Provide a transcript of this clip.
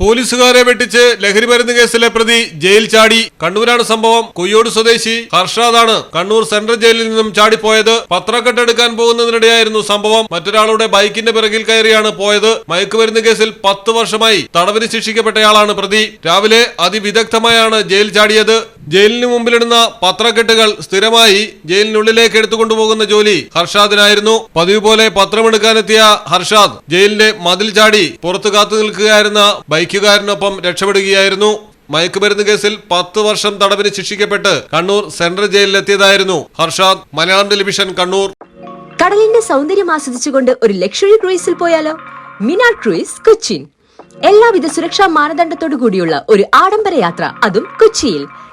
പോലീസുകാരെ വെട്ടിച്ച് ലഹരിമരുന്ന് കേസിലെ പ്രതി ജയിൽ ചാടി. കണ്ണൂരാണ് സംഭവം. കൊയ്യോട് സ്വദേശി ഹർഷാദാണ് കണ്ണൂർ സെൻട്രൽ ജയിലിൽ നിന്നും ചാടിപ്പോയത്. പത്രക്കെട്ടെടുക്കാൻ പോകുന്നതിനിടെയായിരുന്നു സംഭവം. മറ്റൊരാളുടെ ബൈക്കിന്റെ പിറകിൽ കയറിയാണ് പോയത്. മയക്കുമരുന്ന് കേസിൽ പത്ത് വർഷമായി തടവിന് ശിക്ഷിക്കപ്പെട്ടയാളാണ് പ്രതി. രാവിലെ അതിവിദഗ്ധമായാണ് ജയിൽ ചാടിയത്. ജയിലിന് മുമ്പിലിടുന്ന പത്രക്കെട്ടുകൾ സ്ഥിരമായി ജയിലിനുള്ളിലേക്ക് എടുത്തുകൊണ്ടുപോകുന്ന ജോലി ഹർഷാദിനായിരുന്നു. പതിവ് പോലെ പത്രമെടുക്കാനെത്തിയ ഹർഷാദ് ജയിലിന്റെ മതിൽ ചാടി പുറത്തു കാത്തു നിൽക്കുകയായിരുന്ന ബൈക്കുകാരനൊപ്പം രക്ഷപ്പെടുകയായിരുന്നു. മയക്കുമരുന്ന് കേസിൽ പത്ത് വർഷം തടവിന് ശിക്ഷിക്കപ്പെട്ട് കണ്ണൂർ സെൻട്രൽ ജയിലിലെത്തിയതായിരുന്നു ഹർഷാദ്. മലയാളം ടെലിവിഷൻ കണ്ണൂർ. കടലിന്റെ സൗന്ദര്യം ആസ്വദിച്ചുകൊണ്ട് ഒരു ലക്ഷറി ക്രൂയിസിൽ പോയാലോ? മിനാ ക്രൂയിസ് കൊച്ചിൻ. എല്ലാവിധ സുരക്ഷാ മാനദണ്ഡത്തോടു കൂടിയുള്ള ഒരു ആഡംബര യാത്ര അതും കൊച്ചിയിൽ.